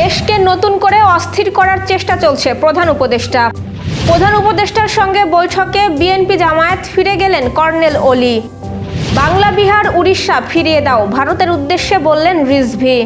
দেশকে নতুন করে অস্থির করার চেষ্টা চলছে প্রধান উপদেষ্টা। প্রধান উপদেষ্টার সঙ্গে বৈঠকে বিএনপি জামায়াত ফিরে গেলেন কর্নেল ওলি বাংলা, বিহার, উড়িষ্যা ফিরিয়ে দাও, ভারতের উদ্দেশ্যে বললেন রিজভি।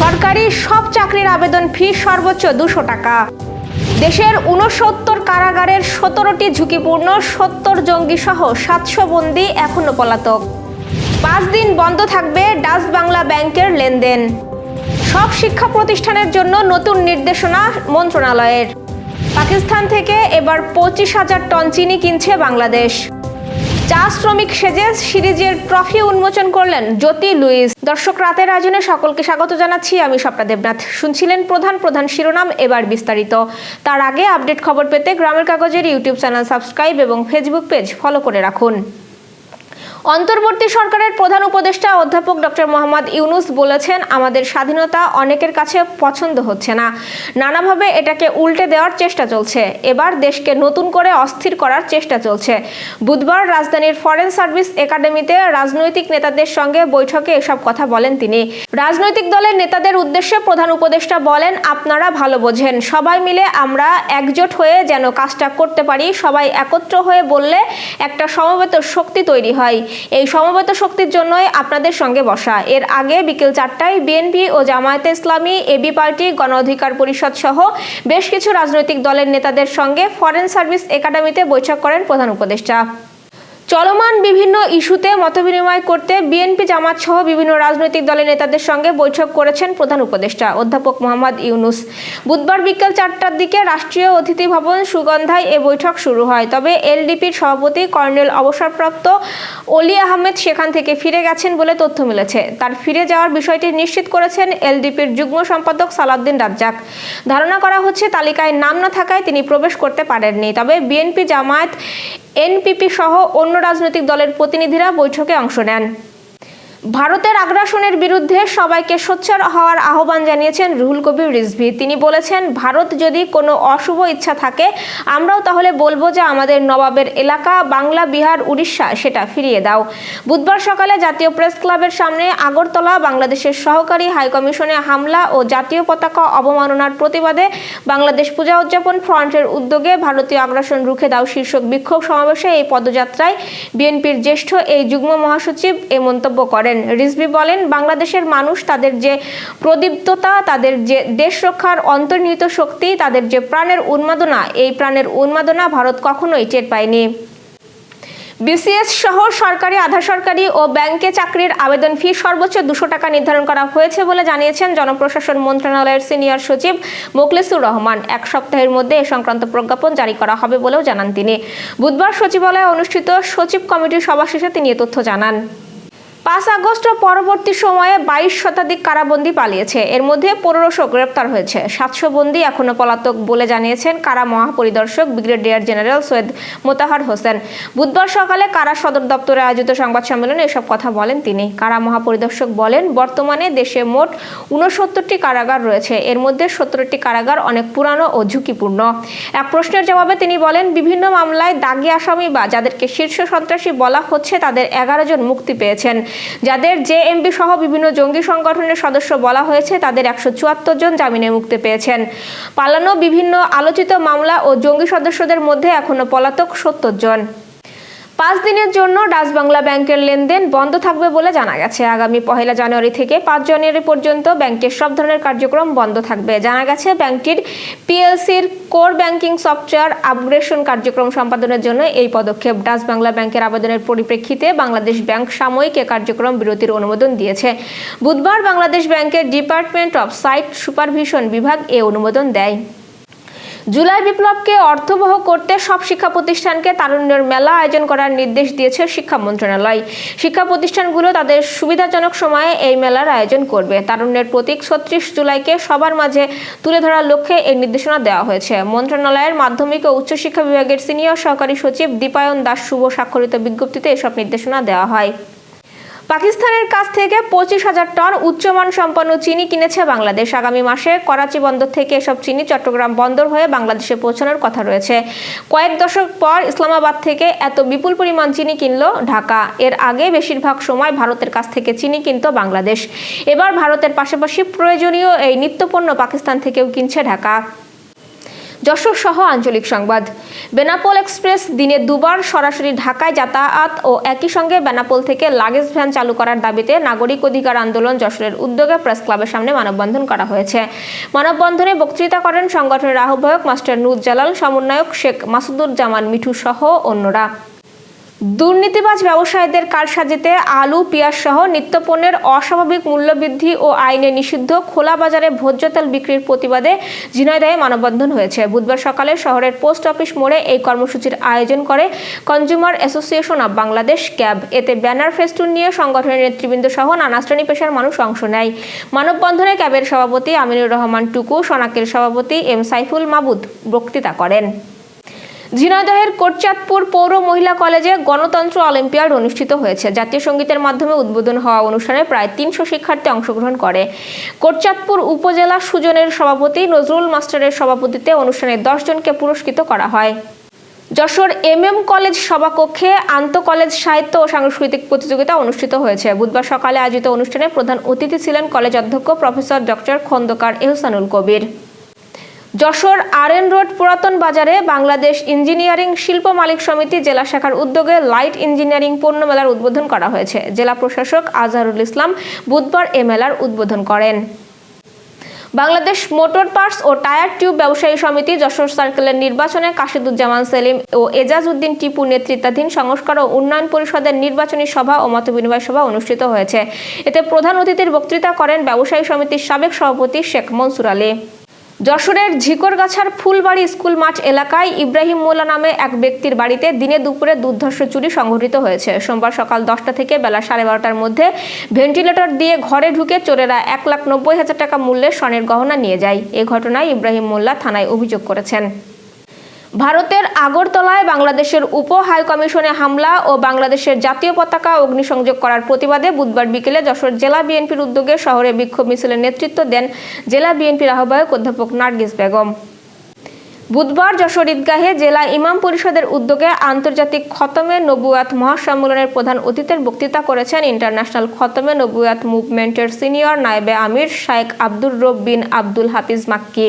সরকারি সব চাকরির আবেদন ফি সর্বোচ্চ দুশো টাকা। দেশের উনসত্তর কারাগারের সতেরোটি ঝুঁকিপূর্ণ সত্তর জঙ্গি সহ সাতশো বন্দি এখনও পলাতক। পাঁচ দিন বন্ধ থাকবে ডাচ বাংলা ব্যাংকের লেনদেন। সব শিক্ষা প্রতিষ্ঠানের জন্য নতুন নির্দেশনা মন্ত্রণালয়ের। পাকিস্তান থেকে এবার পঁচিশ হাজার টন চিনি কিনছে বাংলাদেশ। চা শ্রমিক সেজে সিরিজের ট্রফি উন্মোচন করলেন জ্যোতি লুইস। দর্শক রাতের আয়োজনে সকলকে স্বাগত জানাচ্ছি, আমি স্বপ্না দেবনাথ। শুনছিলেন প্রধান প্রধান শিরোনাম, এবার বিস্তারিত। তার আগে আপডেট খবর পেতে গ্রামের কাগজের ইউটিউব চ্যানেল সাবস্ক্রাইব এবং ফেসবুক পেজ ফলো করে রাখুন। অন্তর্বর্তী সরকারের প্রধান উপদেষ্টা অধ্যাপক ডক্টর মোহাম্মদ ইউনুস বলেছেন, আমাদের স্বাধীনতা অনেকের কাছে পছন্দ হচ্ছে না। নানাভাবে এটাকে উল্টে দেওয়ার চেষ্টা চলছে। এবার দেশকে নতুন করে অস্থির করার চেষ্টা চলছে। বুধবার রাজধানীর ফরেন সার্ভিস একাডেমিতে রাজনৈতিক নেতাদের সঙ্গে বৈঠকে এসব কথা বলেন তিনি। রাজনৈতিক দলের নেতাদের উদ্দেশ্যে প্রধান উপদেষ্টা বলেন, আপনারা ভালো বোঝেন। সবাই মিলে আমরা একজোট হয়ে যেন কাজটা করতে পারি। সবাই একত্র হয়ে বললে একটা সমবেত শক্তি তৈরি হয়। এই সমবেত শক্তির জন্যই আপনাদের সঙ্গে বসা। এর আগে বিকেল চারটায় বিএনপি ও জামায়াতে ইসলামী এবি পার্টি, গণ অধিকার পরিষদ সহ বেশ কিছু রাজনৈতিক দলের নেতাদের সঙ্গে ফরেন সার্ভিস একাডেমিতে বৈঠক করেন প্রধান উপদেষ্টা। চলমান বিভিন্ন ইস্যুতে মতবিনিময় করতে বিএনপি, জামাত সহ বিভিন্ন রাজনৈতিক দলের নেতাদের সঙ্গে বৈঠক করেছেন প্রধান উপদেষ্টা অধ্যাপক মোহাম্মদ ইউনুস। বুধবার বিকেল চারটার দিকে রাষ্ট্রীয় অতিথি ভবন সুগন্ধায় এ বৈঠক শুরু হয়। তবে এলডিপির সভাপতি কর্নেল অবসরপ্রাপ্ত অলি আহমেদ সেখান থেকে ফিরে গেছেন বলে তথ্য মিলেছে। তার ফিরে যাওয়ার বিষয়টি নিশ্চিত করেছেন এলডিপির যুগ্ম সম্পাদক সালাউদ্দিন রাজ্জাক। ধারণা করা হচ্ছে, তালিকায় নাম না থাকায় তিনি প্রবেশ করতে পারেননি। তবে বিএনপি, জামায়াত এনপিপি সহ অন্য রাজনৈতিক দলের প্রতিনিধিরা বৈঠকে অংশ নেন। ভারতের আগ্রাসনের বিরুদ্ধে সবাইকে সোচ্চার হওয়ার আহ্বান জানিয়েছেন রুহুল কবির রিজভি। তিনি বলেছেন, ভারত যদি কোনো অশুভ ইচ্ছা থাকে, আমরাও তাহলে বলব যে আমাদের নবাবের এলাকা, বাংলা, বিহার, উড়িষ্যা, সেটা ফিরিয়ে দাও। বুধবার সকালে জাতীয় প্রেস ক্লাবের সামনে আগরতলা বাংলাদেশের সহকারী হাইকমিশনে হামলা ও জাতীয় পতাকা অবমাননার প্রতিবাদে বাংলাদেশ পূজা উদযাপন ফ্রন্টের উদ্যোগে ভারতীয় আগ্রাসন রুখে দাও শীর্ষক বিক্ষোভ সমাবেশে এই পদযাত্রায় বিএনপির জ্যেষ্ঠ এই যুগ্ম মহাসচিব এ মন্তব্য করেন। রিজভি বলেন, বাংলাদেশের মানুষ তাদের যে প্রদীপ্ততা, তাদের যে দেশ রক্ষার অন্তর্নিহিত শক্তি, তাদের যে প্রাণের উন্মাদনা, এই প্রাণের উন্মাদনা ভারত কখনোই টের পায়নি। বিসিএস সহ সরকারি, আধা সরকারি ও ব্যাংকে চাকরির আবেদন ফি সর্বোচ্চ দুশো টাকা নির্ধারণ করা হয়েছে বলে জানিয়েছেন জনপ্রশাসন মন্ত্রণালয়ের সিনিয়র সচিব মোখলেসুর রহমান। এক সপ্তাহের মধ্যে এ সংক্রান্ত প্রজ্ঞাপন জারি করা হবে বলেও জানান তিনি। বুধবার সচিবালয়ে অনুষ্ঠিত সচিব কমিটির সভা শেষে তিনি এ তথ্য জানান। পাঁচ আগস্ট পরবর্তী সময়ে বাইশ শতাধিক কারাবন্দি পালিয়েছে। এর মধ্যে পনেরোশো গ্রেপ্তার হয়েছে। সাতশো বন্দি এখনও পলাতক বলে জানিয়েছেন কারা মহাপরিদর্শক, ব্রিগেডিয়ার জেনারেল সৈয়দ মোতাহার হোসেন। বুধবার সকালে কারা সদর দপ্তরে আয়োজিত সংবাদ সম্মেলনে এসব কথা বলেন তিনি। কারা মহাপরিদর্শক বলেন, বর্তমানে দেশে মোট উনসত্তরটি কারাগার রয়েছে। এর মধ্যে সত্তরটি কারাগার অনেক পুরানো ও ঝুঁকিপূর্ণ। এক প্রশ্নের জবাবে তিনি বলেন, বিভিন্ন মামলায় দাগি আসামি বা যাদেরকে শীর্ষ সন্ত্রাসী বলা হচ্ছে তাদের এগারো জন মুক্তি পেয়েছেন। যাদের জেএমবি সহ বিভিন্ন জঙ্গি সংগঠনের সদস্য বলা হয়েছে, তাদের একশো চুয়াত্তর জন জামিনে মুক্তি পেয়েছেন। পালানো বিভিন্ন আলোচিত মামলা ও জঙ্গি সদস্যদের মধ্যে এখনও পলাতক সত্তর জন। পাঁচ দিনের জন্য ডাচ বাংলা ব্যাংকের লেনদেন বন্ধ থাকবে বলে জানা গেছে। আগামী পহেলা জানুয়ারি থেকে পাঁচ জানুয়ারি পর্যন্ত ব্যাংকের সব ধরনের কার্যক্রম বন্ধ থাকবে। জানা গেছে, ব্যাংকটির পিএলসির কোর ব্যাংকিং সফটওয়্যার আপগ্রেশন কার্যক্রম সম্পাদনের জন্য এই পদক্ষেপ ডাচ বাংলা ব্যাংকের আবেদনের পরিপ্রেক্ষিতে বাংলাদেশ ব্যাংক সাময়িক এ কার্যক্রম বিরতির অনুমোদন দিয়েছে। বুধবার বাংলাদেশ ব্যাংকের ডিপার্টমেন্ট অফ সাইট সুপারভিশন বিভাগ এ অনুমোদন দেয়। জুলাই বিপ্লবকে অর্থবহ করতে সব শিক্ষা প্রতিষ্ঠানকে তারুণ্যের মেলা আয়োজন করার নির্দেশ দিয়েছে শিক্ষা মন্ত্রণালয়। শিক্ষা প্রতিষ্ঠানগুলো তাদের সুবিধাজনক সময়ে এই মেলার আয়োজন করবে। তারুণ্যের প্রতীক ছত্রিশ জুলাইকে সবার মাঝে তুলে ধরার লক্ষ্যে এই নির্দেশনা দেওয়া হয়েছে। মন্ত্রণালয়ের মাধ্যমিক ও উচ্চশিক্ষা বিভাগের সিনিয়র সহকারী সচিব দীপায়ন দাস শুভ স্বাক্ষরিত বিজ্ঞপ্তিতে এসব নির্দেশনা দেওয়া হয়। পাকিস্তানের কাছ থেকে পঁচিশ হাজার টন উচ্চমান সম্পন্ন চিনি কিনেছে বাংলাদেশ। আগামী মাসে করাচি বন্দর থেকে এসব চিনি চট্টগ্রাম বন্দর হয়ে বাংলাদেশে পৌঁছানোর কথা রয়েছে। কয়েক দশক পর ইসলামাবাদ থেকে এত বিপুল পরিমাণ চিনি কিনল ঢাকা। এর আগে বেশিরভাগ সময় ভারতের কাছ থেকে চিনি কিনত বাংলাদেশ। এবার ভারতের পাশাপাশি প্রয়োজনীয় এই নিত্যপণ্য পাকিস্তান থেকেও কিনছে ঢাকা। যশোর সহ আঞ্চলিক সংবাদ। বেনাপোল এক্সপ্রেস দিনে দুবার সরাসরি ঢাকায় যাতায়াত ও একই সঙ্গে বেনাপোল থেকে লাগেজ ভ্যান চালু করার দাবিতে নাগরিক অধিকার আন্দোলন যশোরের উদ্যোগে প্রেস ক্লাবের সামনে মানববন্ধন করা হয়েছে। মানববন্ধনে বক্তৃতা করেন সংগঠনের আহ্বায়ক মাস্টার নুরজালাল, সমন্বয়ক শেখ মাসুদুর জামান মিঠু সহ অন্যরা। দুর্নীতিবাজ ব্যবসায়ীদের কারসাজিতে আলু, পেঁয়াজ সহ নিত্যপণ্যের অস্বাভাবিক মূল্যবৃদ্ধি ও আইনে নিষিদ্ধ খোলা বাজারে ভোজ্য তেল বিক্রির প্রতিবাদে ঝিনাইদহে মানববন্ধন হয়েছে। বুধবার সকালে শহরের পোস্ট অফিস মোড়ে এই কর্মসূচির আয়োজন করে consumer association of Bangladesh, CAB. এতে ব্যানার ফেস্টুন নিয়ে সংগঠনের নেতৃবৃন্দ সহ নানা শ্রেণি পেশার মানুষ অংশ নেয়। মানববন্ধনে ক্যাবের সভাপতি আমিনুর রহমান টুকু সনাকের সভাপতি এম সাইফুল মাবুদ বক্তৃতা করেন। ঝিনাইদহের কোটচাঁদপুর পৌর মহিলা কলেজে গণতন্ত্র অলিম্পিয়াড অনুষ্ঠিত হয়েছে। জাতীয় সঙ্গীতের মাধ্যমে উদ্বোধন হওয়া অনুষ্ঠানে প্রায় তিনশো শিক্ষার্থী অংশগ্রহণ করে। কোটচাঁদপুর উপজেলা সুজনের সভাপতি, নজরুল মাস্টারের সভাপতিত্বে অনুষ্ঠানে দশ জনকে পুরস্কৃত করা হয়। যশোর এম এম কলেজ সভাকক্ষে আন্ত কলেজ সাহিত্য ও সাংস্কৃতিক প্রতিযোগিতা অনুষ্ঠিত হয়েছে। বুধবার সকালে আয়োজিত অনুষ্ঠানে প্রধান অতিথি ছিলেন কলেজ অধ্যক্ষ professor doctor Khandaker Ehsanul Kabir. Jessore RN road পুরাতন বাজারে বাংলাদেশ ইঞ্জিনিয়ারিং শিল্প মালিক সমিতি জেলা শাখার উদ্যোগে লাইট ইঞ্জিনিয়ারিং পণ্য মেলার উদ্বোধন করা হয়েছে। জেলা প্রশাসক আজহারুল ইসলাম বুধবার এ মেলার উদ্বোধন করেন। বাংলাদেশ মোটর পার্টস ও টায়ার টিউব ব্যবসায়ী সমিতি যশোর সার্কেলের নির্বাচনে কাশিদুজ্জামান সেলিম ও এজাজ উদ্দিন টিপু নেতৃত্বাধীন সংস্কার ও উন্নয়ন পরিষদের নির্বাচনী সভা ও মতবিনিময় সভা অনুষ্ঠিত হয়েছে। এতে প্রধান অতিথির বক্তৃতা করেন ব্যবসায়ী সমিতির সাবেক সভাপতি শেখ মনসুর আলী। যশোরের ঝিকরগাছার ফুলবাড়ি স্কুল মাঠ এলাকায় ইব্রাহিম মোল্লা নামে এক ব্যক্তির বাড়িতে দিনে দুপুরে দুর্ধর্ষ চুরি সংঘটিত হয়েছে। সোমবার সকাল দশটা থেকে বেলা সাড়ে বারোটার মধ্যে ভেন্টিলেটর দিয়ে ঘরে ঢুকে চোরেরা এক লাখ নব্বই হাজার টাকা মূল্যের স্বর্ণের গহনা নিয়ে যায়। এ ঘটনায় ইব্রাহিম মোল্লা থানায় অভিযোগ করেছেন। ভারতের আগরতলায় বাংলাদেশের উপ হাই কমিশনে হামলা ও বাংলাদেশের জাতীয় পতাকা অগ্নিসংযোগ করার প্রতিবাদে বুধবার বিকেলে যশোর জেলা বিএনপির উদ্যোগে শহরে বিক্ষোভ মিছিলের নেতৃত্ব দেন জেলা বিএনপির আহ্বায়ক অধ্যাপক নার্গিস বেগম। বুধবার যশোর ঈদগাহে জেলা ইমাম পরিষদের উদ্যোগে আন্তর্জাতিক খতমে নবুয়াত মহাসম্মেলনের প্রধান অতিথির বক্তৃতা করেছেন ইন্টারন্যাশনাল খতমে নবুয়াত মুভমেন্টের সিনিয়র নায়েবে আমির শায়েক আব্দুর রব bin Abdul Hafiz Makki.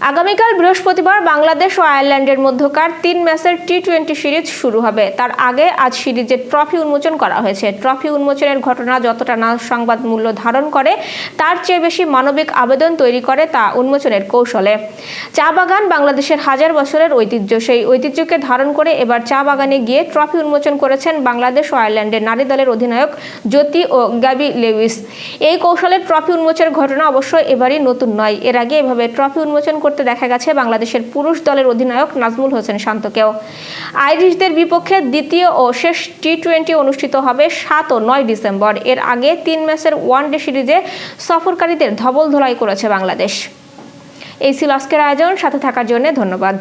আগামীকাল বৃহস্পতিবার বাংলাদেশ ও আয়ারল্যান্ডের মধ্যকার তিন ম্যাচের টি টোয়েন্টি সিরিজ শুরু হবে। তার আগে আজ সিরিজের ট্রফি উন্মোচন করা হয়েছে। ট্রফি উন্মোচনের ঘটনা যতটা না সংবাদ মূল্য ধারণ করে, তার চেয়ে বেশি মানবিক আবেদন তৈরি করে তা উন্মোচনের কৌশলে। চা বাগান বাংলাদেশের হাজার বছরের ঐতিহ্য। সেই ঐতিহ্যকে ধারণ করে এবার চা বাগানে গিয়ে ট্রফি উন্মোচন করেছেন বাংলাদেশ ও আয়ারল্যান্ডের নারী দলের অধিনায়ক জ্যোতি ও গ্যাবি লেউইস এই কৌশলের ট্রফি উন্মোচনের ঘটনা অবশ্য এবারই নতুন নয়। এর আগে এভাবে ট্রফি উন্মোচন করতে দেখা গেছে বাংলাদেশের পুরুষ দলের অধিনায়ক নাজমুল হোসেন শান্তকেও। আইরিশদের বিপক্ষে দ্বিতীয় ও শেষ টি টোয়েন্টি অনুষ্ঠিত হবে সাত ও নয় ডিসেম্বর। এর আগে তিন ম্যাচের ওয়ানডে সিরিজে সফরকারীদের ধবল ধোলাই করেছে বাংলাদেশ। এই ছিল আজকের আয়োজন, সাথে থাকার জন্য ধন্যবাদ।